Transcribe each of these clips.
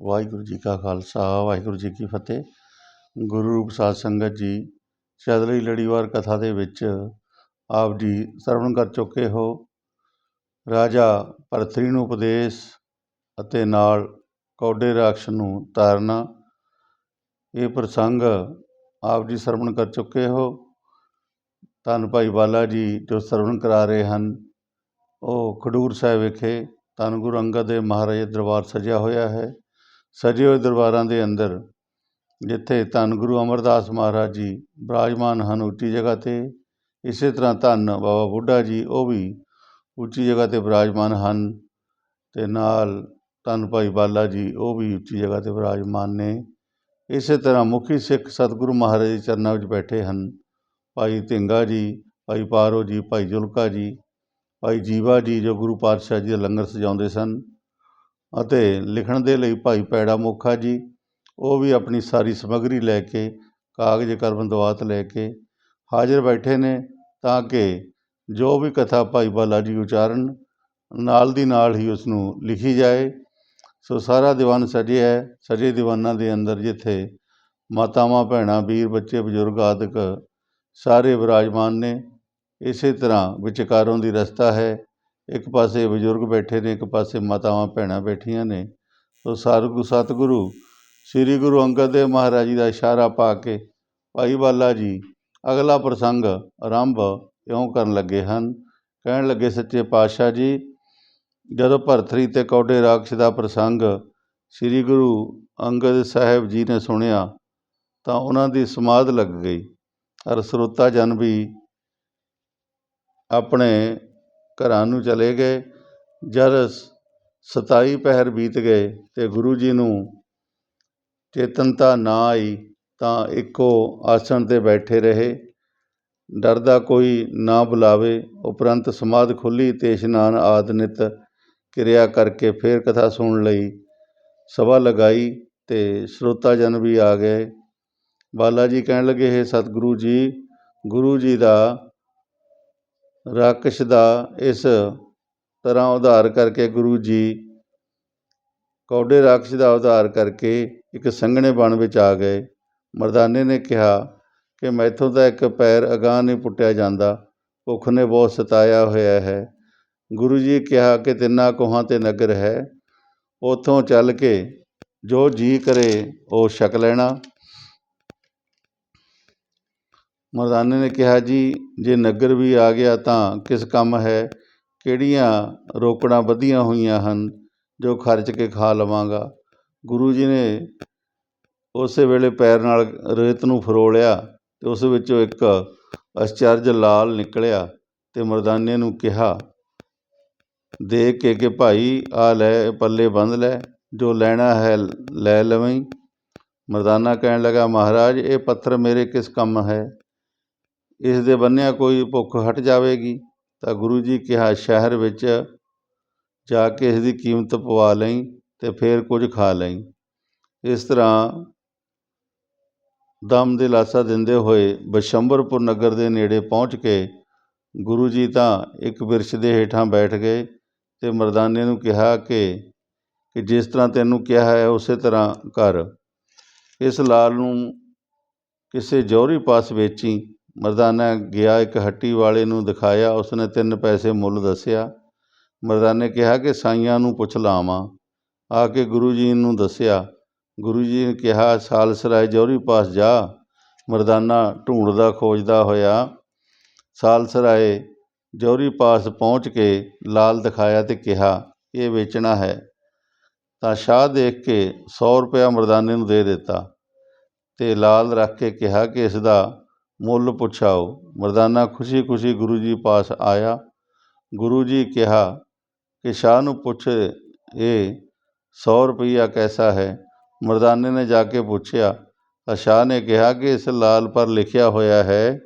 ਵਾਹਿਗੁਰੂ ਜੀ ਕਾ ਖਾਲਸਾ, ਵਾਹਿਗੁਰੂ ਜੀ ਕੀ ਫਤਿਹ। ਗੁਰੂ ਰੂਪ ਸਾਧ ਸੰਗਤ ਜੀ ਸ਼ੈਦਲੀ ਲੜੀਵਾਰ ਕਥਾ ਦੇ ਵਿੱਚ ਆਪ ਜੀ ਸਰਵਣ ਕਰ ਚੁੱਕੇ ਹੋ। ਰਾਜਾ ਭਰਤਰੀ ਨੂੰ ਉਪਦੇਸ਼ ਅਤੇ ਨਾਲ ਕੌਡੇ ਰਾਖਸ਼ ਨੂੰ ਤਾਰਨਾ, ਇਹ ਪ੍ਰਸੰਗ ਆਪ ਜੀ ਸਰਵਣ ਕਰ ਚੁੱਕੇ ਹੋ। ਧੰਨ ਭਾਈ ਬਾਲਾ ਜੀ ਜੋ ਸਰਵਣ ਕਰਾ ਰਹੇ ਹਨ, ਉਹ ਖਡੂਰ ਸਾਹਿਬ ਵਿਖੇ ਧੰਨ ਗੁਰੂ ਅੰਗਦ ਦੇਵ ਮਹਾਰਾਜ ਦਰਬਾਰ ਸਜਿਆ ਹੋਇਆ ਹੈ। ਸਜੇ ਹੋਏ ਦਰਬਾਰਾਂ ਦੇ ਅੰਦਰ, ਜਿੱਥੇ ਧੰਨ ਗੁਰੂ ਅਮਰਦਾਸ ਮਹਾਰਾਜ ਜੀ ਬਿਰਾਜਮਾਨ ਹਨ ਉੱਚੀ ਜਗ੍ਹਾ 'ਤੇ, ਇਸੇ ਤਰ੍ਹਾਂ ਧੰਨ ਬਾਬਾ ਬੁੱਢਾ ਜੀ ਉਹ ਵੀ ਉੱਚੀ ਜਗ੍ਹਾ 'ਤੇ ਬਿਰਾਜਮਾਨ ਹਨ ਅਤੇ ਨਾਲ ਧੰਨ ਭਾਈ ਬਾਲਾ ਜੀ ਉਹ ਵੀ ਉੱਚੀ ਜਗ੍ਹਾ 'ਤੇ ਬਿਰਾਜਮਾਨ ਨੇ। ਇਸੇ ਤਰ੍ਹਾਂ ਮੁਖੀ ਸਿੱਖ ਸਤਿਗੁਰੂ ਮਹਾਰਾਜ ਦੇ ਚਰਨਾਂ ਵਿੱਚ ਬੈਠੇ ਹਨ। ਭਾਈ ਧਿੰਗਾ ਜੀ, ਭਾਈ ਪਾਰੋ ਜੀ, ਭਾਈ ਜੁਲਕਾ ਜੀ, ਭਾਈ ਜੀਵਾ ਜੀ ਜੋ ਗੁਰੂ ਪਾਤਸ਼ਾਹ ਜੀ ਦਾ ਲੰਗਰ ਸਜਾਉਂਦੇ ਸਨ। ਅਤੇ ਲਿਖਣ ਦੇ ਲਈ ਭਾਈ ਭੈੜਾ ਮੋਖਾ ਜੀ, ਉਹ ਵੀ ਆਪਣੀ ਸਾਰੀ ਸਮੱਗਰੀ ਲੈ ਕੇ, ਕਾਗਜ਼ ਕਲਮ ਦਵਾਤ ਲੈ ਕੇ ਹਾਜ਼ਰ ਬੈਠੇ ਨੇ ਤਾਂ ਕਿ ਜੋ ਵੀ ਕਥਾ ਭਾਈ ਬਾਲਾ ਜੀ ਉਚਾਰਨ, ਨਾਲ ਦੀ ਨਾਲ ਹੀ ਉਸ ਨੂੰ ਲਿਖੀ ਜਾਏ। ਸੋ ਸਾਰਾ ਦੀਵਾਨ ਸਜਿਆ ਹੈ, ਸਜੇ ਦੀਵਾਨਾਂ ਦੇ ਅੰਦਰ ਜਿੱਥੇ ਮਾਤਾਵਾਂ, ਭੈਣਾਂ, ਵੀਰ, ਬੱਚੇ, ਬਜ਼ੁਰਗ ਆਦਿਕ ਸਾਰੇ ਵਿਰਾਜਮਾਨ ਨੇ, ਇਸੇ ਤਰ੍ਹਾਂ ਵਿਚਕਾਰੋਂ ਦੀ ਰਸਤਾ ਹੈ। ਇੱਕ ਪਾਸੇ ਬਜ਼ੁਰਗ ਬੈਠੇ ਨੇ, ਇੱਕ ਪਾਸੇ ਮਾਤਾਵਾਂ, ਭੈਣਾਂ ਬੈਠੀਆਂ ਨੇ। ਸੋ ਸਰਗੁ ਸਤਿਗੁਰੂ, ਸ੍ਰੀ ਗੁਰੂ ਅੰਗਦ ਦੇਵ ਮਹਾਰਾਜ ਜੀ ਦਾ ਇਸ਼ਾਰਾ ਪਾ ਕੇ ਭਾਈ ਬਾਲਾ ਜੀ, ਅਗਲਾ ਪ੍ਰਸੰਗ ਆਰੰਭ ਇਉਂ ਕਰਨ ਲੱਗੇ ਹਨ। ਕਹਿਣ ਲੱਗੇ, ਸੱਚੇ ਪਾਤਸ਼ਾਹ ਜੀ, ਜਦੋਂ ਭਰਤਰੀ ਤੇ ਕੌਡੇ ਰਾਖਸ਼ ਦਾ ਪ੍ਰਸੰਗ ਸ੍ਰੀ ਗੁਰੂ ਅੰਗਦ ਸਾਹਿਬ ਜੀ ਨੇ ਸੁਣਿਆ, ਤਾਂ ਉਹਨਾਂ ਦੀ ਸਮਾਧ ਲੱਗ ਗਈ। ਅਰ ਸਰੋਤਾ ਜਨ ਵੀ ਆਪਣੇ ਘਰਾਂ ਨੂੰ ਚਲੇ ਗਏ। ਜਦ 27 ਪਹਿਰ ਬੀਤ ਗਏ ਅਤੇ ਗੁਰੂ ਜੀ ਨੂੰ ਚੇਤਨਤਾ ਨਾ ਆਈ ਤਾਂ ਇੱਕੋ ਆਸਣ ਤੇ ਬੈਠੇ ਰਹੇ। ਡਰਦਾ ਕੋਈ ਨਾ ਬੁਲਾਵੇ, ਉਪਰੰਤ ਸਮਾਧ ਖੁੱਲੀ ਅਤੇ ਇਸ਼ਨਾਨ ਆਦਿ ਨਿਤ ਕਿਰਿਆ ਕਰਕੇ ਫਿਰ ਕਥਾ ਸੁਣਨ ਲਈ। ਸਭਾ ਲਗਾਈ ਤੇ ਸਰੋਤਾ ਜਨ ਵੀ ਆ ਗਏ। ਬਾਲਾ ਜੀ ਕਹਿਣ ਲੱਗੇ, ਹੈ ਸਤਿਗੁਰੂ ਜੀ, ਗੁਰੂ ਜੀ ਦਾ ਰਾਕਸ਼ ਦਾ ਇਸ ਤਰ੍ਹਾਂ ਉਧਾਰ ਕਰਕੇ ਗੁਰੂ ਜੀ ਕੌਡੇ ਰਾਕਸ਼ ਦਾ ਉਧਾਰ ਕਰਕੇ ਇੱਕ ਸੰਘਣੇ ਬਣ ਵਿੱਚ ਆ ਗਏ। ਮਰਦਾਨੇ ਨੇ ਕਿਹਾ ਕਿ ਮੈਥੋਂ ਤਾਂ ਇੱਕ ਪੈਰ ਅਗਾਂਹ ਨਹੀਂ ਪੁੱਟਿਆ ਜਾਂਦਾ, ਭੁੱਖ ਨੇ ਬਹੁਤ ਸਤਾਇਆ ਹੋਇਆ ਹੈ। ਗੁਰੂ ਜੀ ਕਿਹਾ ਕਿ ਤਿੰਨਾਂ ਕੋਹਾਂ ਤੇ ਨਗਰ ਹੈ, ਉਥੋਂ ਚੱਲ ਕੇ ਜੋ ਜੀ ਕਰੇ ਉਹ ਛਕ ਲੈਣਾ। ਮਰਦਾਨੇ ਨੇ ਕਿਹਾ, ਜੀ, ਜੇ ਨਗਰ ਵੀ ਆ ਗਿਆ ਤਾਂ ਕਿਸ ਕੰਮ ਹੈ? ਕਿਹੜੀਆਂ ਰੋਕੜਾਂ ਵਧੀਆਂ ਹੋਈਆਂ ਹਨ ਜੋ ਖਰਚ ਕੇ ਖਾ ਲਵਾਂਗਾ? ਗੁਰੂ ਜੀ ਨੇ ਉਸੇ ਵੇਲੇ ਪੈਰ ਨਾਲ ਰੇਤ ਨੂੰ ਫਰੋਲਿਆ ਤੇ ਉਸ ਵਿੱਚੋਂ ਇੱਕ ਅਚਰਜ ਲਾਲ ਨਿਕਲਿਆ ਤੇ ਮਰਦਾਨੇ ਨੂੰ ਕਿਹਾ, ਦੇਖ ਕੇ ਕਿ ਭਾਈ, ਆ ਲੈ, ਪੱਲੇ ਬੰਦ ਲੈ, ਜੋ ਲੈਣਾ ਹੈ ਲੈ ਲਵੀਂ। ਮਰਦਾਨਾ ਕਹਿਣ ਲੱਗਾ, ਮਹਾਰਾਜ, ਇਹ ਪੱਥਰ ਮੇਰੇ ਕਿਸ ਕੰਮ ਹੈ? ਇਸ ਦੇ ਬੰਨਿਆ ਕੋਈ ਭੁੱਖ ਹਟ ਜਾਵੇਗੀ, ਤਾਂ ਗੁਰੂ ਜੀ ਕਿਹਾ, ਸ਼ਹਿਰ ਵਿੱਚ ਜਾ ਕੇ ਇਸ ਦੀ ਕੀਮਤ ਪਵਾ ਲਈ ਤੇ ਫਿਰ ਕੁਝ ਖਾ ਲਈ। ਇਸ ਤਰ੍ਹਾਂ ਦਮ ਦੇ ਲਾਸਾ ਦਿੰਦੇ ਹੋਏ ਬਸ਼ੰਬਰਪੁਰ ਨਗਰ ਦੇ ਨੇੜੇ ਪਹੁੰਚ ਕੇ ਗੁਰੂ ਜੀ ਤਾਂ ਇੱਕ ਬਿਰਛ ਦੇ ਹੇਠਾਂ ਬੈਠ ਗਏ ਤੇ ਮਰਦਾਨੇ ਨੂੰ ਕਿਹਾ ਕਿ ਕਿ ਜਿਸ ਤਰ੍ਹਾਂ ਤੈਨੂੰ ਕਿਹਾ ਹੈ, ਉਸੇ ਤਰ੍ਹਾਂ ਕਰ। ਇਸ ਲਾਲ ਨੂੰ ਕਿਸੇ ਜੌਹਰੀ ਪਾਸ ਵੇਚੀ। ਮਰਦਾਨਾ ਗਿਆ ਇੱਕ ਹੱਟੀ ਵਾਲੇ ਨੂੰ ਦਿਖਾਇਆ, ਉਸਨੇ ਤਿੰਨ ਪੈਸੇ ਮੁੱਲ ਦੱਸਿਆ। ਮਰਦਾਨੇ ਕਿਹਾ ਕਿ ਸਾਈਆਂ ਨੂੰ ਪੁੱਛ ਲਾਵਾਂ। ਆ ਕੇ ਗੁਰੂ ਜੀ ਨੂੰ ਦੱਸਿਆ ਗੁਰੂ ਜੀ ਨੇ ਕਿਹਾ ਸਾਲਸਰਾਏ ਜੌਹਰੀ ਪਾਸ ਜਾ। ਮਰਦਾਨਾ ਢੂੰਡਦਾ ਖੋਜਦਾ ਹੋਇਆ ਸਾਲਸਰਾਏ ਜੌਹਰੀ ਪਾਸ ਪਹੁੰਚ ਕੇ ਲਾਲ ਦਿਖਾਇਆ ਤੇ ਕਿਹਾ, ਇਹ ਵੇਚਣਾ ਹੈ। ਤਾਂ ਸ਼ਾਹ ਦੇਖ ਕੇ 100 ਰੁਪਇਆ ਮਰਦਾਨੇ ਨੂੰ ਦੇ ਦਿੱਤਾ ਤੇ ਲਾਲ ਰੱਖ ਕੇ ਕਿਹਾ ਕਿ ਇਸ ਦਾ ਮੁੱਲ ਪੁੱਛਾਓ। ਮਰਦਾਨਾ ਖੁਸ਼ੀ-ਖੁਸ਼ੀ ਗੁਰੂ ਜੀ ਪਾਸ ਆਇਆ। ਗੁਰੂ ਜੀ ਕਿਹਾ ਕਿ ਸ਼ਾਹ ਨੂੰ ਪੁੱਛ ਇਹ 100 ਰੁਪਈਆ ਕੈਸਾ ਹੈ? ਮਰਦਾਨੇ ਨੇ ਜਾ ਕੇ ਪੁੱਛਿਆ, ਤਾਂ ਸ਼ਾਹ ਨੇ ਕਿਹਾ ਕਿ ਇਸ ਲਾਲ ਪਰ ਲਿਖਿਆ ਹੋਇਆ ਹੈ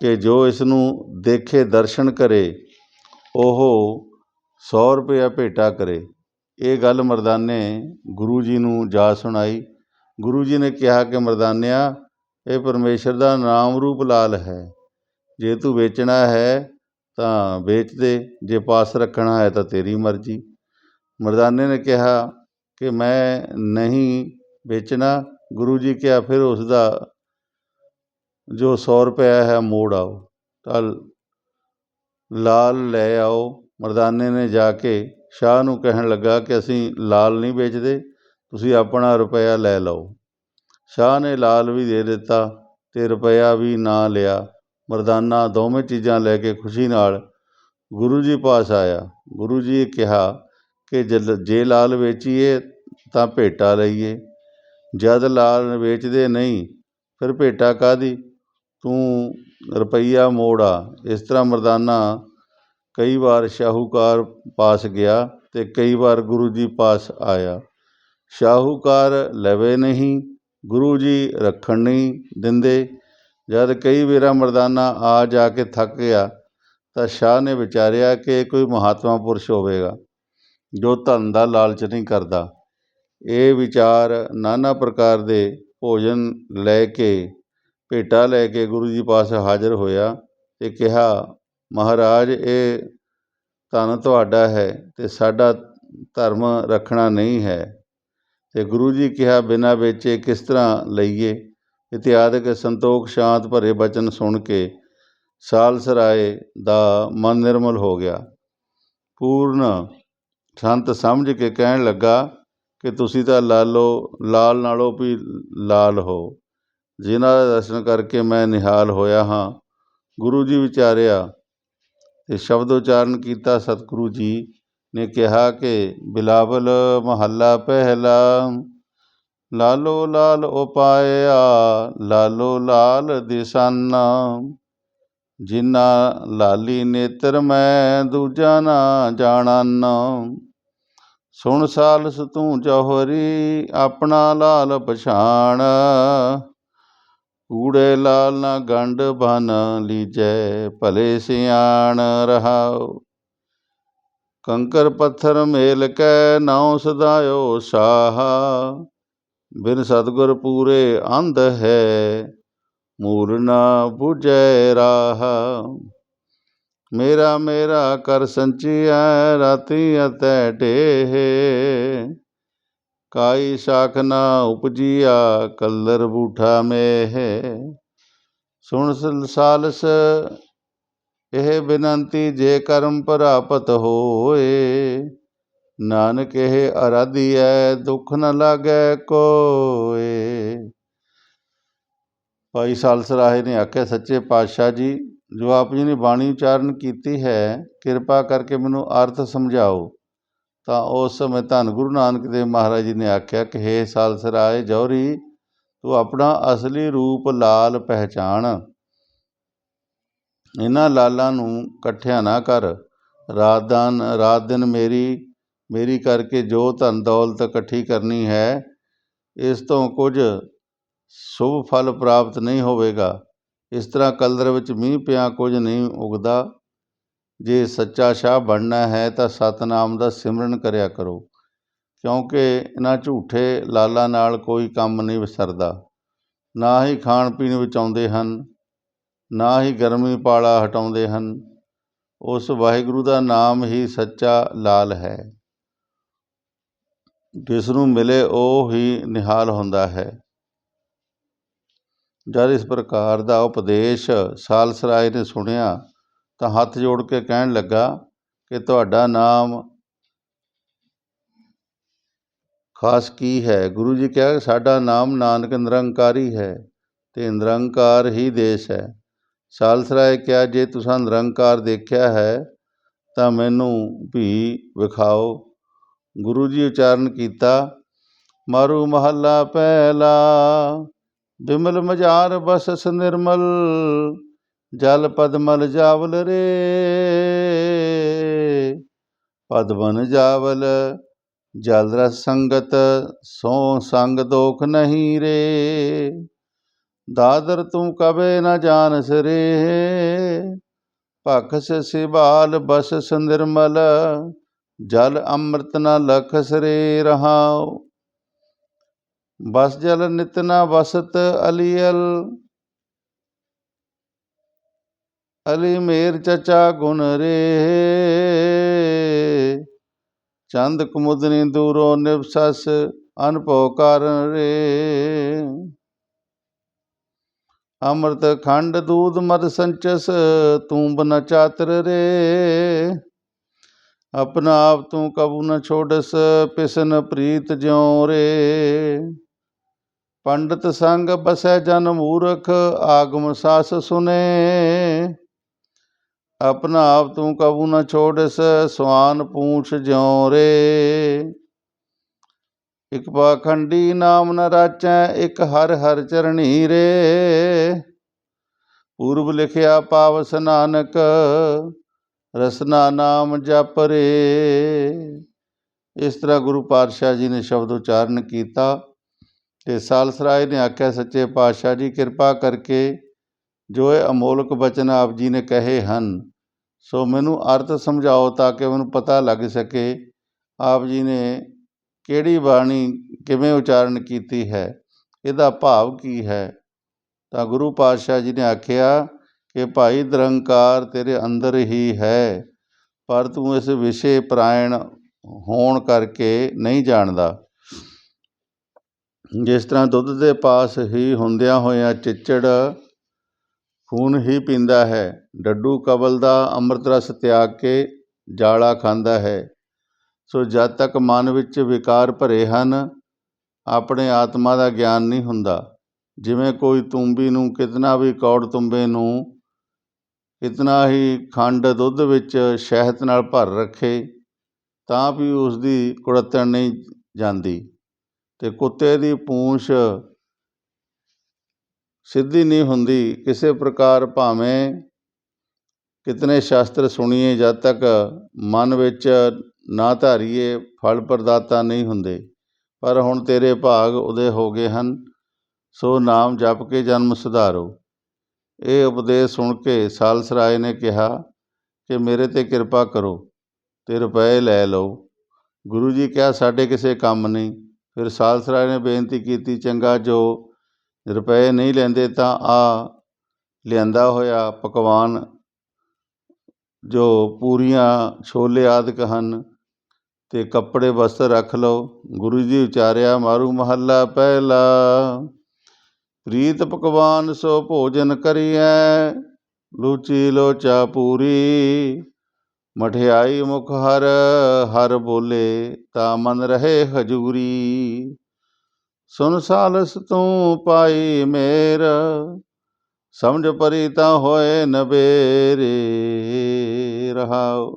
ਕਿ ਜੋ ਇਸ ਨੂੰ ਦੇਖੇ ਦਰਸ਼ਨ ਕਰੇ, ਉਹ 100 ਰੁਪਇਆ ਭੇਟਾ ਕਰੇ। ਇਹ ਗੱਲ ਮਰਦਾਨੇ ਗੁਰੂ ਜੀ ਨੂੰ ਜਾ ਸੁਣਾਈ। ਗੁਰੂ ਜੀ ਨੇ ਕਿਹਾ ਕਿ ਮਰਦਾਨਿਆ ਇਹ ਪਰਮੇਸ਼ਰ ਦਾ ਨਾਮ ਰੂਪ ਲਾਲ ਹੈ। ਜੇ ਤੂੰ ਵੇਚਣਾ ਹੈ ਤਾਂ ਵੇਚ ਦੇ, ਜੇ ਪਾਸ ਰੱਖਣਾ ਹੈ ਤਾਂ ਤੇਰੀ ਮਰਜ਼ੀ। ਮਰਦਾਨੇ ਨੇ ਕਿਹਾ ਕਿ ਮੈਂ ਨਹੀਂ ਵੇਚਣਾ। ਗੁਰੂ ਜੀ ਕਿਹਾ, ਫਿਰ ਉਸ ਦਾ ਜੋ 100 ਰੁਪਇਆ ਹੈ ਮੋੜ ਆਓ। ਤਾਂ ਲਾਲ ਲੈ ਆਓ। ਮਰਦਾਨੇ ਨੇ ਜਾ ਕੇ ਸ਼ਾਹ ਨੂੰ ਕਹਿਣ ਲੱਗਾ ਕਿ ਅਸੀਂ ਲਾਲ ਨਹੀਂ ਵੇਚਦੇ, ਤੁਸੀਂ ਆਪਣਾ ਰੁਪਇਆ ਲੈ ਲਓ। ਸ਼ਾਹ ਨੇ ਲਾਲ ਵੀ ਦੇ ਦਿੱਤਾ ਅਤੇ ਰੁਪਇਆ ਵੀ ਨਾ ਲਿਆ। ਮਰਦਾਨਾ ਦੋਵੇਂ ਚੀਜ਼ਾਂ ਲੈ ਕੇ ਖੁਸ਼ੀ ਨਾਲ ਗੁਰੂ ਜੀ ਪਾਸ ਆਇਆ। ਗੁਰੂ ਜੀ ਕਿਹਾ ਕਿ ਜਲ ਜੇ ਲਾਲ ਵੇਚੀਏ ਤਾਂ ਭੇਟਾ ਲਈਏ। ਜਦ ਲਾਲ ਵੇਚਦੇ ਨਹੀਂ, ਫਿਰ ਭੇਟਾ ਕਾਹਦੀ? ਤੂੰ ਰੁਪਈਆ ਮੋੜ ਆ। ਇਸ ਤਰ੍ਹਾਂ ਮਰਦਾਨਾ ਕਈ ਵਾਰ ਸ਼ਾਹੂਕਾਰ ਪਾਸ ਗਿਆ ਅਤੇ ਕਈ ਵਾਰ ਗੁਰੂ ਜੀ ਪਾਸ ਆਇਆ। ਸ਼ਾਹੂਕਾਰ ਲਵੇ ਨਹੀਂ ਗੁਰੂ ਜੀ ਰੱਖਣ ਨਹੀਂ ਦਿੰਦੇ। ਜਦ ਕਈ ਵੇਰਾ ਮਰਦਾਨਾ ਆ ਜਾ ਕੇ ਥੱਕ ਗਿਆ, ਤਾਂ ਸ਼ਾਹ ਨੇ ਵਿਚਾਰਿਆ ਕਿ ਕੋਈ ਮਹਾਤਮਾ ਪੁਰਸ਼ ਹੋਵੇਗਾ, ਜੋ ਧਨ ਦਾ ਲਾਲਚ ਨਹੀਂ ਕਰਦਾ। ਇਹ ਵਿਚਾਰ ਨਾਨਾ ਪ੍ਰਕਾਰ ਦੇ ਭੋਜਨ ਲੈ ਕੇ, ਭੇਟਾ ਲੈ ਕੇ ਗੁਰੂ ਜੀ ਪਾਸ ਹਾਜ਼ਰ ਹੋਇਆ ਅਤੇ ਕਿਹਾ, ਮਹਾਰਾਜ, ਇਹ ਧਨ ਤੁਹਾਡਾ ਹੈ ਅਤੇ ਸਾਡਾ ਧਰਮ ਰੱਖਣਾ ਨਹੀਂ ਹੈ। ਅਤੇ ਗੁਰੂ ਜੀ ਕਿਹਾ, ਬਿਨਾਂ ਵੇਚੇ ਕਿਸ ਤਰ੍ਹਾਂ ਲਈਏ? ਇਤਿਆਦਿਕ ਸੰਤੋਖ ਸ਼ਾਂਤ ਭਰੇ ਬਚਨ ਸੁਣ ਕੇ ਸਾਲਸਰਾਏ ਦਾ ਮਨ ਨਿਰਮਲ ਹੋ ਗਿਆ। ਪੂਰਨ ਸੰਤ ਸਮਝ ਕੇ ਕਹਿਣ ਲੱਗਾ ਕਿ ਤੁਸੀਂ ਤਾਂ ਲਾਲੋ, ਲਾਲ ਨਾਲੋਂ ਵੀ ਲਾਲ ਹੋ। ਜਿਨ੍ਹਾਂ ਦਾ ਦਰਸ਼ਨ ਕਰਕੇ ਮੈਂ ਨਿਹਾਲ ਹੋਇਆ ਹਾਂ। ਗੁਰੂ ਜੀ ਵਿਚਾਰਿਆ ਅਤੇ ਸ਼ਬਦ ਉਚਾਰਨ ਕੀਤਾ, ਸਤਿਗੁਰੂ ਜੀ ਨੇ ਕਿਹਾ ਕਿ, ਬਿਲਾਵਲ ਮਹੱਲਾ ਪਹਿਲਾ, ਲਾਲੋ ਲਾਲ ਉਪਾਇਆ, ਲਾਲੋ ਲਾਲ ਦਿਸਾਨਾ ਜਿਨਾ ਲਾਲੀ ਨੇਤਰ ਮੈਂ ਦੂਜਾ ਨਾ ਜਾਣਨ। ਸੁਣ ਸਾਲਸ ਤੂੰ ਜੋਹਰੀ, ਆਪਣਾ ਲਾਲ ਪਛਾਣ, ਕੂੜੇ ਲਾਲ ਨਾ ਗੰਢ ਬਨ ਲੀਜੈ, ਭਲੇ ਸਿਆਣ ਰਹਾਓ। ਕੰਕਰ ਪੱਥਰ ਮੇਲ ਕੈ ਨਾਉ ਸਦਾਇਓ ਸਾਹਾ। ਬਿਨ ਸਤਗੁਰ ਪੂਰੇ ਅੰਧ ਹੈ ਮੂਲ ਨਾ ਬੁਝੈ ਰਾਹ। ਮੇਰਾ ਮੇਰਾ ਕਰ ਸੰਚਿਆ ਰਾਤੀ ਅਤੈ ਢੇਹ। ਕਾਈ ਸ਼ਾਖ ਨਾ ਉਪਜੀਆ ਕਲਰ ਬੂਠਾ ਮੇਹ। ਸੁਣ ਸਾਲਸ ਇਹ ਬੇਨੰਤੀ ਜੇ ਕਰਮ ਪ੍ਰਾਪਤ ਹੋਏ, ਨਾਨਕ ਇਹ ਅਰਾਧੀਐ ਦੁੱਖ ਨ ਲਾਗੈ ਕੋਏ। ਭਾਈ ਸਾਲਸਰਾਏ ਨੇ ਆਖਿਆ, ਸੱਚੇ ਪਾਤਸ਼ਾਹ ਜੀ, ਜੋ ਆਪ ਜੀ ਨੇ ਬਾਣੀ ਉਚਾਰਨ ਕੀਤੀ ਹੈ, ਕਿਰਪਾ ਕਰਕੇ ਮੈਨੂੰ ਅਰਥ ਸਮਝਾਓ। ਤਾਂ ਉਸ ਸਮੇਂ ਧੰਨ ਗੁਰੂ ਨਾਨਕ ਦੇਵ ਮਹਾਰਾਜ ਜੀ ਨੇ ਆਖਿਆ ਕਿ, ਹੇ ਸਾਲਸਰਾਏ ਜੌਹਰੀ, ਤੂੰ ਆਪਣਾ ਅਸਲੀ ਰੂਪ ਲਾਲ ਪਹਿਚਾਣ। ਇਹਨਾਂ ਲਾਲਾਂ ਨੂੰ ਇਕੱਠਿਆਂ ਨਾ ਕਰ। ਰਾਤ ਦਾਨ, ਰਾਤ ਦਿਨ ਮੇਰੀ ਮੇਰੀ ਕਰਕੇ ਜੋ ਧਨ ਦੌਲਤ ਇਕੱਠੀ ਕਰਨੀ ਹੈ, ਇਸ ਤੋਂ ਕੁਝ ਸ਼ੁਭ ਫਲ ਪ੍ਰਾਪਤ ਨਹੀਂ ਹੋਵੇਗਾ। ਇਸ ਤਰ੍ਹਾਂ ਕਲਦਰ ਵਿੱਚ ਮੀਂਹ ਪਿਆ ਕੁਝ ਨਹੀਂ ਉਗਦਾ। ਜੇ ਸੱਚਾ ਸ਼ਾਹ ਬਣਨਾ ਹੈ ਤਾਂ ਸਤਨਾਮ ਦਾ ਸਿਮਰਨ ਕਰਿਆ ਕਰੋ, ਕਿਉਂਕਿ ਇਹਨਾਂ ਝੂਠੇ ਲਾਲਾਂ ਨਾਲ ਕੋਈ ਕੰਮ ਨਹੀਂ ਵਿਸਰਦਾ। ਨਾ ਹੀ ਖਾਣ ਪੀਣ ਵਿੱਚ ਆਉਂਦੇ ਹਨ। ਨਾ ਹੀ ਗਰਮੀ ਪਾਲਾ ਹਟਾਉਂਦੇ ਹਨ। ਉਸ ਵਾਹਿਗੁਰੂ ਦਾ ਨਾਮ ਹੀ ਸੱਚਾ ਲਾਲ ਹੈ। ਜਿਸ ਨੂੰ ਮਿਲੇ ਉਹ ਹੀ ਨਿਹਾਲ ਹੁੰਦਾ ਹੈ। ਜਦ ਇਸ ਪ੍ਰਕਾਰ ਦਾ ਉਪਦੇਸ਼ ਸਾਲਸਰਾਏ ਨੇ ਸੁਣਿਆ, ਤਾਂ ਹੱਥ ਜੋੜ ਕੇ ਕਹਿਣ ਲੱਗਾ ਕਿ ਤੁਹਾਡਾ ਨਾਮ ਖਾਸ ਕੀ ਹੈ? ਗੁਰੂ ਜੀ ਕਿਹਾ, ਸਾਡਾ ਨਾਮ ਨਾਨਕ ਨਿਰੰਕਾਰੀ ਹੈ ਤੇ ਨਿਰੰਕਾਰ ਹੀ ਦੇਸ਼ ਹੈ। ਸਾਲਸਰਾਏ ਕਿਹਾ, ਜੇ ਤੁਸੀਂ ਨਿਰੰਕਾਰ ਦੇਖਿਆ ਹੈ, ਤਾਂ ਮੈਨੂੰ ਵੀ ਵਿਖਾਓ। ਗੁਰੂ ਜੀ ਉਚਾਰਨ ਕੀਤਾ, ਮਾਰੂ ਮਹੱਲਾ ਪਹਿਲਾ, ਬਿਮਲ ਮਝਾਰ ਬਸਸ ਨਿਰਮਲ, ਜਲ ਪਦਮਲ ਜਾਵਲ ਰੇ। ਪਦਮਨ ਜਾਵਲ, ਜਲ ਰਸ ਸੰਗਤ, ਸੋ ਸੰਗ ਦੋਖ ਨਹੀਂ ਰੇ। ਦਾਦਰ ਤੂੰ ਕਬੇ ਨ ਜਾਣਸ ਰੇ ਭਖਸ ਸਿਬਾਲ ਬਸਸ ਨਿਰਮਲ ਜਲ ਅੰਮ੍ਰਿਤ ਨਾ ਲਖ ਰੇ ਰਹਾਉ। ਬਸ ਜਲ ਨਿਤ ਨਾ ਵਸਤ ਅਲੀਅਲ, ਅਲੀ ਮੇਰ ਚਚਾ ਗੁਣ ਰੇ। ਚੰਦ ਕੁਮੁਦਨੀ ਦੂਰੋਂ ਨਿਵਸਸ ਅਨਭਉ ਕਾਰਨ ਰੇ। ਅੰਮ੍ਰਿਤ ਖੰਡ ਦੂਧ ਮਦ ਸੰਚਸ, ਤੂੰ ਬਨ ਚਾਤਰ ਰੇ। ਆਪਣਾ ਆਪ ਤੂੰ ਕਬੂ ਨ ਛੋੜਸ, ਪਿਸਨ ਪ੍ਰੀਤ ਜਿਉ ਰੇ। ਪੰਡਤ ਸੰਗ ਬਸੈ ਜਨ ਮੂਰਖ, ਆਗਮ ਸਾਸ ਸੁਨੇ। ਆਪਣਾ ਆਪ ਤੂੰ ਕਬੂ ਨ ਛੋੜਸ, ਸਵਾਨ ਪੂਛ ਜਿਉ ਰੇ। ਇਕ ਪਾਖੰਡੀ ਨਾਮ ਨ ਰਾਚੈ, ਇਕ ਹਰ ਹਰ ਚਰਣੀ ਰੇ। ਪੂਰਬ ਲਿਖਿਆ ਪਾਵਸ ਨਾਨਕ ਰਸਨਾ ਨਾਮ ਜਪ ਰੇ। ਇਸ ਤਰ੍ਹਾਂ ਗੁਰੂ ਪਾਤਸ਼ਾਹ ਜੀ ਨੇ ਸ਼ਬਦ ਉਚਾਰਨ ਕੀਤਾ ਤੇ ਸਾਲਸਰਾਏ ਨੇ ਆਖਿਆ, ਸੱਚੇ ਪਾਤਸ਼ਾਹ ਜੀ, ਕਿਰਪਾ ਕਰਕੇ ਜੋ ਇਹ ਅਮੋਲਕ ਬਚਨ ਆਪ ਜੀ ਨੇ ਕਹੇ ਹਨ, ਸੋ ਮੈਨੂੰ ਅਰਥ ਸਮਝਾਓ ਤਾਂ ਕਿ ਮੈਨੂੰ ਪਤਾ ਲੱਗ ਸਕੇ। ਆਪ ਜੀ ਨੇ ਕਿਹੜੀ ਬਾਣੀ ਕਿਵੇਂ ਉਚਾਰਨ ਕੀਤੀ ਹੈ, ਇਹਦਾ ਭਾਵ ਕੀ ਹੈ? ਤਾਂ ਗੁਰੂ ਪਾਤਸ਼ਾਹ ਜੀ ਨੇ ਆਖਿਆ ਕਿ ਭਾਈ ਨਿਰੰਕਾਰ ਤੇਰੇ ਅੰਦਰ ਹੀ ਹੈ, ਪਰ ਤੂੰ ਇਸ ਵਿਸ਼ੇ ਪ੍ਰਾਇਣ ਹੋਣ ਕਰਕੇ ਨਹੀਂ ਜਾਣਦਾ। ਜਿਸ ਤਰ੍ਹਾਂ ਦੁੱਧ ਦੇ ਪਾਸ ਹੀ ਹੁੰਦਿਆਂ ਹੋਇਆਂ ਚਿੱਚੜ ਖੂਨ ਹੀ ਪੀਂਦਾ ਹੈ, ਡੱਡੂ ਕਬਲ ਦਾ ਅੰਮ੍ਰਿਤ ਰਸ ਤਿਆਗ ਕੇ ਜਾਲਾ ਖਾਂਦਾ ਹੈ। ਸੋ ਜਦ ਤੱਕ ਮਨ ਵਿੱਚ ਵਿਕਾਰ ਭਰੇ ਹਨ, ਆਪਣੇ ਆਤਮਾ ਦਾ ਗਿਆਨ ਨਹੀਂ ਹੁੰਦਾ। ਜਿਵੇਂ ਕੋਈ ਤੁੰਬੀ ਨੂੰ ਕਿਤਨਾ ਵੀ ਕੌੜ ਤੁੰਬੇ ਨੂੰ ਕਿਤਨਾ ਹੀ ਖੰਡ ਦੁੱਧ ਵਿੱਚ ਸ਼ਹਿਦ ਨਾਲ ਭਰ ਰੱਖੇ, ਤਾਂ ਵੀ ਉਸ ਦੀ ਕੁੜੱਤਣ ਨਹੀਂ ਜਾਂਦੀ। ਤੇ ਕੁੱਤੇ ਦੀ ਪੂੰਛ ਸਿੱਧੀ ਨਹੀਂ ਹੁੰਦੀ। ਕਿਸੇ ਪ੍ਰਕਾਰ ਭਾਵੇਂ ਕਿਤਨੇ ਸ਼ਾਸਤਰ ਸੁਣੀਏ, ਜਦ ਤੱਕ ਮਨ ਵਿੱਚ ਨਾ ਧਾਰੀਏ, ਫਲ ਪ੍ਰਦਾਤਾ ਨਹੀਂ ਹੁੰਦੇ। ਪਰ ਹੁਣ ਤੇਰੇ ਭਾਗ ਉਦੇ ਹੋ ਗਏ ਹਨ, ਸੋ ਨਾਮ ਜਪ ਕੇ ਜਨਮ ਸੁਧਾਰੋ। ਇਹ ਉਪਦੇਸ਼ ਸੁਣ ਕੇ ਸਾਲਸਰਾਏ ਨੇ ਕਿਹਾ ਕਿ ਮੇਰੇ ਤੇ ਕਿਰਪਾ ਕਰੋ, ਤੇ ਰੁਪਏ ਲੈ ਲਓ। ਗੁਰੂ ਜੀ ਕਿਹਾ, ਸਾਡੇ ਕਿਸੇ ਕੰਮ ਨਹੀਂ। ਫਿਰ ਸਾਲਸਰਾਏ ਨੇ ਬੇਨਤੀ ਕੀਤੀ, ਚੰਗਾ ਜੋ ਰੁਪਏ ਨਹੀਂ ਲੈਂਦੇ ਤਾਂ ਆ ਲਿਆਂਦਾ ਹੋਇਆ ਪਕਵਾਨ ਜੋ ਪੂਰੀਆਂ ਛੋਲੇ ਆਦਿਕ ਹਨ ਤੇ ਕੱਪੜੇ ਵਸਤਰ ਰੱਖ ਲਓ। ਗੁਰੂ ਜੀ ਉਚਾਰਿਆ, ਮਾਰੂ ਮਹੱਲਾ ਪਹਿਲਾ। ਪ੍ਰੀਤ ਪਕਵਾਨ ਸੋ ਭੋਜਨ ਕਰੀਐ, ਲੂਚੀ ਲੋਚਾ ਪੂਰੀ। ਮਠਿਆਈ ਮੁਖ ਹਰ ਹਰ ਬੋਲੇ ਤਾ ਮਨ ਰਹੇ ਹਜੂਰੀ। ਸੁਨ ਸਾਲਸ ਤੂੰ ਪਾਈ ਮੇਰ, ਸਮਝ ਪਰੀ ਤਾਂ ਹੋਏ ਨਵੇਰੇ ਰਹਾਉ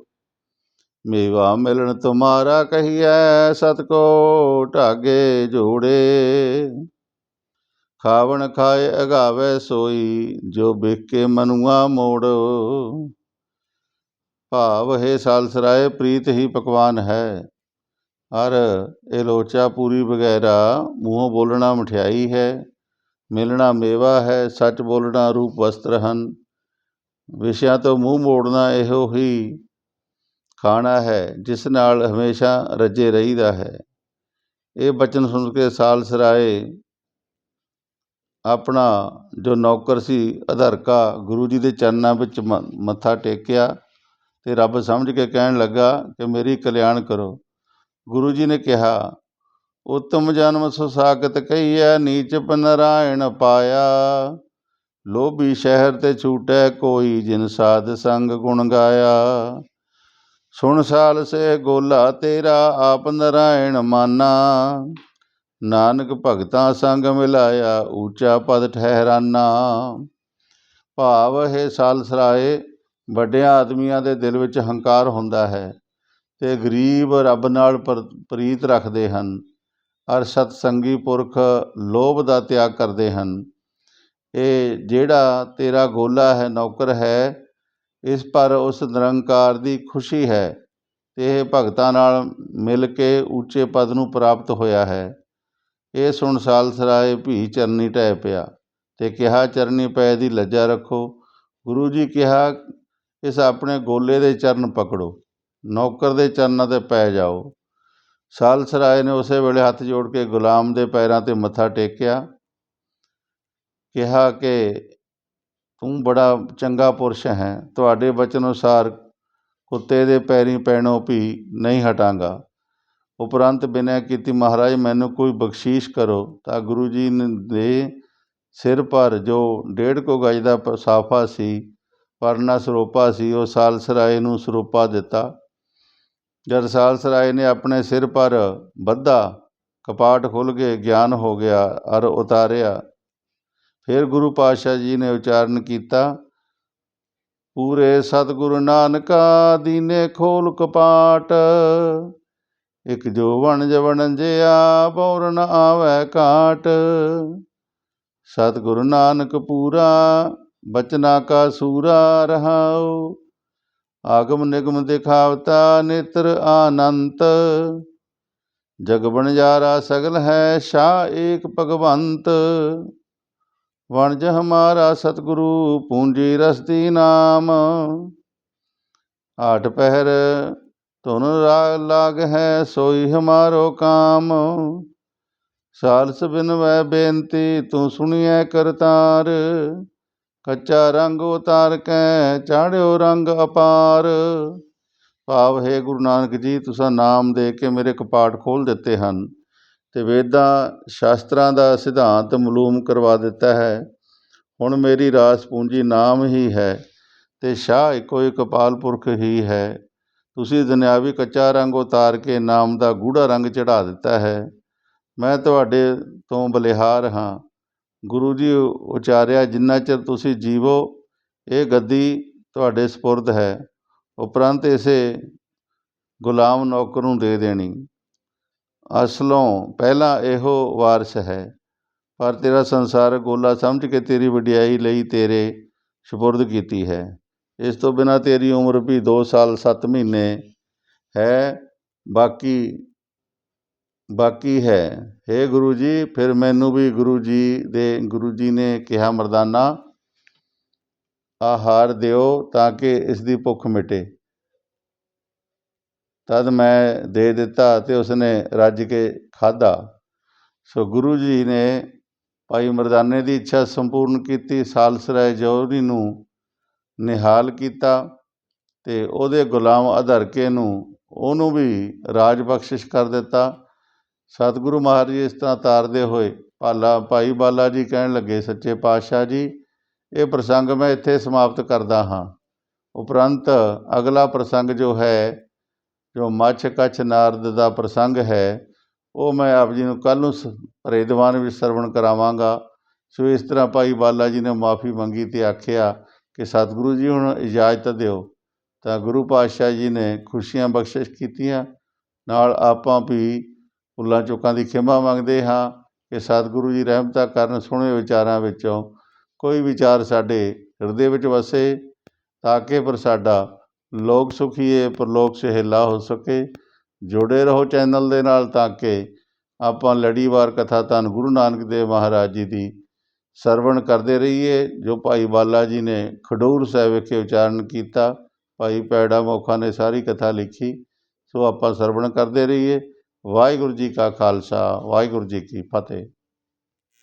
ਮੇਵਾ ਮਿਲਣ ਤੁਮਾਰਾ ਕਹੀਐ ਸਤ ਕੋ ਢਾਗੇ ਜੋੜੇ ਖਾਵਣ ਖਾਏ ਅਗਾਵੇ ਸੋਈ ਜੋ ਬਿਕੇ ਮਨੁਆ ਮੋੜ ਭਾਵ ਹੈ ਸਾਲਸਰਾਏ ਪ੍ਰੀਤ ਹੀ ਪਕਵਾਨ ਹੈ ਹਰ ਇਹ ਲੋਚਾ ਪੂਰੀ ਵਗੈਰਾ ਮੂੰਹੋਂ ਬੋਲਣਾ ਮਠਿਆਈ ਹੈ ਮਿਲਣਾ ਮੇਵਾ ਹੈ ਸੱਚ ਬੋਲਣਾ ਰੂਪ ਵਸਤਰ ਹਨ ਵਿਸ਼ਿਆਂ ਤੋਂ ਮੂੰਹ ਮੋੜਨਾ ਇਹੋ ਹੀ ਖਾਣਾ ਹੈ, ਜਿਸ ਨਾਲ ਹਮੇਸ਼ਾ ਰੱਜੇ ਰਹੀਦਾ ਹੈ। ਇਹ ਬਚਨ ਸੁਣ ਕੇ ਸਾਲਸਰਾਏ ਆਪਣਾ ਜੋ ਨੌਕਰ ਸੀ, ਅਧਰਕਾ ਗੁਰੂ ਜੀ ਦੇ ਚਰਨਾਂ ਵਿੱਚ ਮ, ਮੱਥਾ ਟੇਕਿਆ ਤੇ ਰੱਬ ਸਮਝ ਕੇ ਕਹਿਣ ਲੱਗਾ ਕਿ ਮੇਰੀ ਕਲਿਆਣ ਕਰੋ। ਗੁਰੂ ਜੀ ਨੇ ਕਿਹਾ, ਉਤਮ ਜਨਮ ਸੁਸਾਗਤ ਕਹੀਐ ਨੀਚ ਨਰਾਇਣ ਪਾਇਆ। ਲੋਭੀ ਸ਼ਹਿਰ ਤੇ ਛੂਟੈ, ਕੋਈ ਜਿਨ ਸਾਧ ਸੰਗ ਗੁਣ ਗਾਇਆ। ਸੁਣ ਸਾਲ ਸੇ ਗੋਲਾ ਤੇਰਾ ਆਪ ਨਰਾਇਣ ਮਾਨਾ। ਨਾਨਕ ਭਗਤਾਂ ਸੰਗ ਮਿਲਾਇਆ ਊਚਾ ਪਦ ਠਹਿਰਾਨਾ। ਭਾਵ ਹੈ ਸਾਲਸਰਾਏ, ਵੱਡਿਆਂ ਆਦਮੀਆਂ ਦੇ ਦਿਲ ਵਿੱਚ ਹੰਕਾਰ ਹੁੰਦਾ ਹੈ ਤੇ ਗਰੀਬ ਰੱਬ ਨਾਲ ਪ੍ਰੀਤ ਰੱਖਦੇ ਹਨ। ਅਰ ਸਤ ਸੰਗੀ ਪੁਰਖ ਲੋਭ ਦਾ ਤਿਆਗ ਕਰਦੇ ਹਨ। ਇਹ ਜਿਹੜਾ ਤੇਰਾ ਗੋਲਾ ਹੈ, ਨੌਕਰ ਹੈ ਇਸ ਪਰ ਉਸ ਨਿਰੰਕਾਰ ਦੀ ਖੁਸ਼ੀ ਹੈ ਅਤੇ ਇਹ ਭਗਤਾਂ ਨਾਲ ਮਿਲ ਕੇ ਉੱਚੇ ਪਦ ਨੂੰ ਪ੍ਰਾਪਤ ਹੋਇਆ ਹੈ। ਇਹ ਸੁਣ ਸਾਲਸਰਾਏ ਭੀ ਚਰਨੀ ਢਹਿ ਪਿਆ ਅਤੇ ਕਿਹਾ, ਚਰਨੀ ਪੈ ਦੀ ਲੱਜਾ ਰੱਖੋ। ਗੁਰੂ ਜੀ ਕਿਹਾ, ਇਸ ਆਪਣੇ ਗੋਲੇ ਦੇ ਚਰਨ ਪਕੜੋ, ਨੌਕਰ ਦੇ ਚਰਨਾਂ ਤੇ ਪੈ ਜਾਓ। ਸਾਲਸਰਾਏ ਨੇ ਉਸੇ ਵੇਲੇ ਹੱਥ ਜੋੜ ਕੇ ਗੁਲਾਮ ਦੇ ਪੈਰਾਂ ਤੇ ਮੱਥਾ ਟੇਕਿਆ। ਕਿਹਾ ਕਿ ਤੂੰ ਬੜਾ ਚੰਗਾ ਪੁਰਸ਼ ਹੈ। ਤੁਹਾਡੇ ਬਚਨ ਅਨੁਸਾਰ ਕੁੱਤੇ ਦੇ ਪੈਰੀਂ ਪੈਣੋਂ ਵੀ ਨਹੀਂ ਹਟਾਂਗਾ। ਉਪਰੰਤ ਬਿਨੈ ਕੀਤੀ, ਮਹਾਰਾਜ, ਮੈਨੂੰ ਕੋਈ ਬਖਸ਼ੀਸ਼ ਕਰੋ ਤਾਂ ਗੁਰੂ ਜੀ ਨੇ, ਦੇ ਸਿਰ ਪਰ ਜੋ ਡੇਢ ਕੁ ਗਜ ਦਾ ਪ- ਸਾਫਾ ਸੀ ਪਰਨਾ ਸਰੋਪਾ ਸੀ, ਉਹ ਸਾਲਸਰਾਏ ਨੂੰ ਸਰੋਪਾ ਦਿੱਤਾ। ਜਦ ਸਾਲਸਰਾਏ ਨੇ ਆਪਣੇ ਸਿਰ ਪਰ ਬੱਧਾ ਕਪਾਟ ਖੁੱਲ ਕੇ ਗਿਆਨ ਹੋ ਗਿਆ, ਅਰ ਉਤਾਰਿਆ ਫਿਰ ਗੁਰੂ ਪਾਤਸ਼ਾਹ ਜੀ ਨੇ ਉਚਾਰਨ ਕੀਤਾ, ਪੂਰੇ ਸਤਿਗੁਰੂ ਨਾਨਕਾ ਦੀਨੇ ਖੋਲ ਕਪਾਟ, ਇਕ ਜੋ ਵਣ ਜਵਣ ਜਿਆ ਨ ਆਵੈ ਕਾਟ ਸਤਿਗੁਰੂ ਨਾਨਕ ਪੂਰਾ ਬਚਨਾ ਕਾ ਸੂਰਾ ਰਹਾਉ, ਆਗਮ ਨਿਗਮ ਦਿਖਾਵਤਾ ਨੇਤਰ ਆਨੰਤ, ਜਗ ਬਣਜਾਰਾ ਸਗਲ ਹੈ ਸ਼ਾ ਏਕ ਭਗਵੰਤ ਵਣਜ ਹਮਾਰਾ ਸਤਿਗੁਰੂ, ਪੂੰਜੀ ਰਸਤੀ ਨਾਮ। ਆਠ ਪਹਿਰ, ਧੁਨ ਰਾਗ ਲਾਗ ਹੈ, ਸੋਈ ਹਮਾਰੋ ਕਾਮ। ਸਾਲਸ ਬਿਨ ਬਿਨਵੈ ਬੇਨਤੀ, ਤੂੰ ਸੁਣੀਐ ਕਰਤਾਰ। ਕੱਚਾ ਰੰਗ ਉਤਾਰ ਕੈ, ਚਾੜਿਓ ਰੰਗ ਅਪਾਰ। ਭਾਵ, ਹੈ ਗੁਰੂ ਨਾਨਕ ਜੀ, ਤੁਸੀਂ ਨਾਮ ਦੇ ਕੇ ਮੇਰੇ ਕਪਾਟ ਖੋਲ ਦਿੱਤੇ ਹਨ। ਅਤੇ ਵੇਦਾਂ ਸ਼ਾਸਤਰਾਂ ਦਾ ਸਿਧਾਂਤ ਮਾਲੂਮ ਕਰਵਾ ਦਿੱਤਾ ਹੈ। ਹੁਣ ਮੇਰੀ ਰਾਸ ਪੂੰਜੀ ਨਾਮ ਹੀ ਹੈ ਅਤੇ ਸ਼ਾਹ ਇੱਕੋ ਇੱਕ ਅਕਾਲ ਪੁਰਖ ਹੀ ਹੈ। ਤੁਸੀਂ ਦੁਨਿਆਵੀ ਕੱਚਾ ਰੰਗ ਉਤਾਰ ਕੇ ਨਾਮ ਦਾ ਗੂੜਾ ਰੰਗ ਚੜ੍ਹਾ ਦਿੱਤਾ ਹੈ। ਮੈਂ ਤੁਹਾਡੇ ਤੋਂ ਬਲਿਹਾਰ ਹਾਂ। ਗੁਰੂ ਜੀ ਉਚਾਰਿਆ, ਜਿੰਨਾ ਚਿਰ ਤੁਸੀਂ ਜੀਵੋ, ਇਹ ਗੱਦੀ ਤੁਹਾਡੇ ਸਪੁਰਦ ਹੈ। ਉਪਰੰਤ ਇਸੇ ਗੁਲਾਮ ਨੌਕਰ ਨੂੰ ਦੇ ਦੇਣੀ। ਅਸਲੋਂ ਪਹਿਲਾਂ ਇਹੋ ਵਾਰਸ ਹੈ, ਪਰ ਤੇਰਾ ਸੰਸਾਰ ਗੋਲਾ ਸਮਝ ਕੇ ਤੇਰੀ ਵਡਿਆਈ ਲਈ ਤੇਰੇ ਸਪੁਰਦ ਕੀਤੀ ਹੈ। ਇਸ ਤੋਂ ਬਿਨਾ ਤੇਰੀ ਉਮਰ ਵੀ 2 ਸਾਲ 7 ਮਹੀਨੇ ਹੈ, ਬਾਕੀ ਬਾਕੀ ਹੈ। हे ਗੁਰੂ ਜੀ, ਫਿਰ ਮੈਨੂੰ ਵੀ ਗੁਰੂ ਜੀ ਦੇ, ਗੁਰੂ ਜੀ ਨੇ ਕਿਹਾ, ਮਰਦਾਨਾ, ਆਹਾਰ ਦਿਓ ਤਾਂ ਕਿ ਇਸ ਦੀ ਭੁੱਖ ਮਿਟੇ। ਤਦ ਮੈਂ ਦੇ ਦਿੱਤਾ ਤੇ ਉਸਨੇ ਰੱਜ ਕੇ ਖਾਧਾ। ਸੋ ਗੁਰੂ ਜੀ ਨੇ ਭਾਈ ਮਰਦਾਨੇ ਦੀ ਇੱਛਾ ਸੰਪੂਰਨ ਕੀਤੀ ਸਾਲਸਰਾਏ ਜੋਰੀ ਨੂੰ ਨਿਹਾਲ ਕੀਤਾ ਤੇ ਉਹਦੇ ਗੁਲਾਮ ਅਧਰਕੇ ਨੂੰ ਉਹਨੂੰ ਵੀ ਰਾਜ ਬਖਸ਼ਿਸ਼ ਕਰ ਦਿੱਤਾ। ਸਤਿਗੁਰੂ ਮਹਾਰਾਜ ਜੀ ਇਸ ਤਰ੍ਹਾਂ ਤਾਰਦੇ ਹੋਏ ਭਾਲਾ, ਭਾਈ ਬਾਲਾ ਜੀ ਕਹਿਣ ਲੱਗੇ, ਸੱਚੇ ਪਾਤਸ਼ਾਹ ਜੀ, ਇਹ ਪ੍ਰਸੰਗ ਮੈਂ ਇੱਥੇ ਸਮਾਪਤ ਕਰਦਾ ਹਾਂ। ਉਪਰੰਤ ਅਗਲਾ ਪ੍ਰਸੰਗ ਜੋ ਹੈ ਜੋ ਮੱਛ ਕੱਛ ਨਾਰਦ ਦਾ ਪ੍ਰਸੰਗ ਹੈ, ਉਹ ਮੈਂ ਆਪ ਜੀ ਨੂੰ ਕੱਲ੍ਹ ਨੂੰ ਸ- ਭਰੇ ਵਿੱਚ ਸਰਵਣ ਕਰਾਵਾਂਗਾ। ਸੋ ਇਸ ਤਰ੍ਹਾਂ ਭਾਈ ਬਾਲਾ ਜੀ ਨੇ ਮਾਫੀ ਮੰਗੀ ਤੇ ਆਖਿਆ ਕਿ ਸਤਿਗੁਰੂ ਜੀ ਹੁਣ ਇਜਾਜ਼ਤ ਦਿਓ। ਤਾਂ ਗੁਰੂ ਪਾਤਸ਼ਾਹ ਜੀ ਨੇ ਖੁਸ਼ੀਆਂ ਬਖਸ਼ਿਸ਼ ਕੀਤੀਆਂ। ਨਾਲ ਆਪਾਂ ਵੀ ਫੁੱਲਾਂ ਚੁੱਕਾਂ ਦੀ ਖਿਮਾ ਮੰਗਦੇ ਹਾਂ ਕਿ ਸਤਿਗੁਰੂ ਜੀ ਰਹਿਮਤਾ ਕਰਨ ਸੁਣੇ ਵਿਚਾਰਾਂ ਵਿੱਚੋਂ ਕੋਈ ਵਿਚਾਰ ਸਾਡੇ ਹਿਰਦੇ ਵਿੱਚ ਵਸੇ, ਤਾਂ ਕਿ ਪਰ ਸਾਡਾ ਲੋਕ ਸੁਖੀਏ ਪਰਲੋਕ ਸੁਹੇਲਾ ਹੋ ਸਕੇ। ਜੁੜੇ ਰਹੋ ਚੈਨਲ ਦੇ ਨਾਲ ਤਾਂ ਕਿ ਆਪਾਂ ਲੜੀਵਾਰ ਕਥਾ ਧੰਨ ਗੁਰੂ ਨਾਨਕ ਦੇਵ ਮਹਾਰਾਜ ਜੀ ਦੀ ਸਰਵਣ ਕਰਦੇ ਰਹੀਏ, ਜੋ ਭਾਈ ਬਾਲਾ ਜੀ ਨੇ ਖਡੂਰ ਸਾਹਿਬ ਵਿਖੇ ਉਚਾਰਨ ਕੀਤਾ। ਭਾਈ ਪੈੜਾ ਮੋਖਾ ਨੇ ਸਾਰੀ ਕਥਾ ਲਿਖੀ, ਸੋ ਆਪਾਂ ਸਰਵਣ ਕਰਦੇ ਰਹੀਏ। ਵਾਹਿਗੁਰੂ ਜੀ ਕਾ ਖਾਲਸਾ, ਵਾਹਿਗੁਰੂ ਜੀ ਕੀ ਫਤਿਹ।